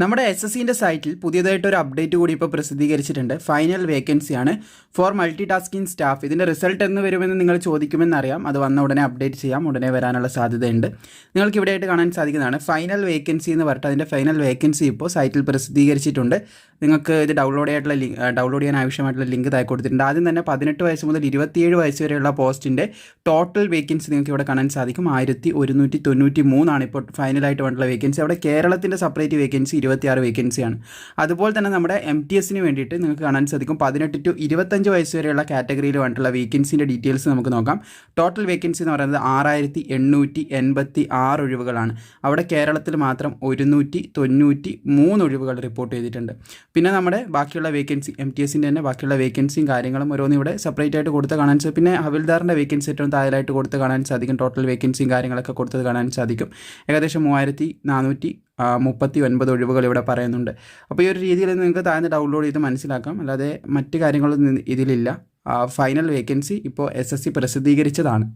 നമ്മുടെ S S സിന്റെ സൈറ്റിൽ പുതിയതായിട്ട് ഒരു അപ്ഡേറ്റ് കൂടി ഇപ്പോൾ പ്രസിദ്ധീകരിച്ചിട്ടുണ്ട്. ഫൈനൽ വേക്കൻസി ആണ്. ഫോർ മൾട്ടി ടാസ്കിംഗ് സ്റ്റാഫ് ഇതിന്റെ റിസൾട്ട് എന്ന് വരുമെന്ന് നിങ്ങൾ ചോദിക്കുമെന്നറിയാം. അത് വന്ന ഉടനെ അപ്ഡേറ്റ് ചെയ്യാം. ഉടനെ വരാനുള്ള സാധ്യതയുണ്ട്. നിങ്ങൾക്ക് ഇവിടെയായിട്ട് കാണാൻ സാധിക്കുന്നതാണ്. ഫൈനൽ വേക്കൻസി എന്ന് പറഞ്ഞിട്ട് അതിന്റെ ഫൈനൽ വേക്കൻസി ഇപ്പോൾ സൈറ്റിൽ പ്രസിദ്ധീകരിച്ചിട്ടുണ്ട്. നിങ്ങൾക്ക് ഇത് ഡൗൺലോഡ് ചെയ്യായിട്ടുള്ള ലിങ്ക് ഡൗൺലോഡ് ചെയ്യാൻ ആവശ്യമായിട്ടുള്ള ലിങ്ക് തായി കൊടുത്തിട്ടുണ്ട്. ആദ്യം തന്നെ പതിനെട്ട് വയസ്സ് മുതൽ ഇരുപത്തിയേഴ് വയസ്സ് വരെയുള്ള പോസ്റ്റിന്റെ ടോട്ടൽ വേക്കൻസി നിങ്ങൾക്ക് ഇവിടെ കാണാൻ സാധിക്കും. ആയിരത്തി ഒരുന്നൂറ്റി തൊണ്ണൂറ്റി മൂന്നാണ് ഇപ്പോൾ ഫൈനലായിട്ട് വേണ്ടുള്ള വേക്കൻസി അവിടെ കേരളത്തിന്റെ സെപ്പറേറ്റ് വേക്കൻസി ഇരുപത്തിയാറ് വേക്കൻസിയാണ്. അതുപോലെ തന്നെ നമ്മുടെ എം ടി എസിന് വേണ്ടിയിട്ട് നിങ്ങൾക്ക് കാണാൻ സാധിക്കും പതിനെട്ട് ടു ഇരുപത്തഞ്ച് വയസ്സ് വരെയുള്ള കാറ്റഗറിയിൽ വേണ്ടിയിട്ടുള്ള വേക്കൻസിന്റെ ഡീറ്റെയിൽസ് നമുക്ക് നോക്കാം. ടോട്ടൽ വേക്കൻസി എന്ന് പറയുന്നത് ആറായിരത്തി എണ്ണൂറ്റി എൺപത്തി ആറ് ഒഴിവുകളാണ്. അവിടെ കേരളത്തിൽ മാത്രം ഒരുന്നൂറ്റി തൊണ്ണൂറ്റി മൂന്ന് ഒഴിവുകൾ റിപ്പോർട്ട് ചെയ്തിട്ടുണ്ട്. പിന്നെ നമ്മുടെ ബാക്കിയുള്ള വേക്കൻസി എം ടി എസിന്റെ തന്നെ ബാക്കിയുള്ള വേക്കൻസിയും കാര്യങ്ങളും ഓരോന്നും ഇവിടെ സെപ്പറേറ്റ് ആയിട്ട് കൊടുത്ത് കാണാൻ സാധിക്കും പിന്നെ ഹവിൽദാറിന്റെ വേക്കൻസി ഏറ്റവും താഴെയായിട്ട് കൊടുത്ത് കാണാൻ സാധിക്കും. ടോട്ടൽ വേക്കൻസിയും കാര്യങ്ങളൊക്കെ കൊടുത്തത് കാണാൻ സാധിക്കും. ഏകദേശം മൂവായിരത്തി നാനൂറ്റി മുപ്പത്തി ഒൻപത് ഒഴിവുകൾ ഇവിടെ പറയുന്നുണ്ട്. അപ്പോൾ ഈ ഒരു രീതിയിൽ നിങ്ങൾക്ക് താഴ്ന്ന് ഡൗൺലോഡ് ചെയ്ത് മനസ്സിലാക്കാം. അല്ലാതെ മറ്റ് കാര്യങ്ങളൊന്നും ഇതിലില്ല. ഫൈനൽ വേക്കൻസി ഇപ്പോൾ എസ് എസ് സി പ്രസിദ്ധീകരിച്ചതാണ്.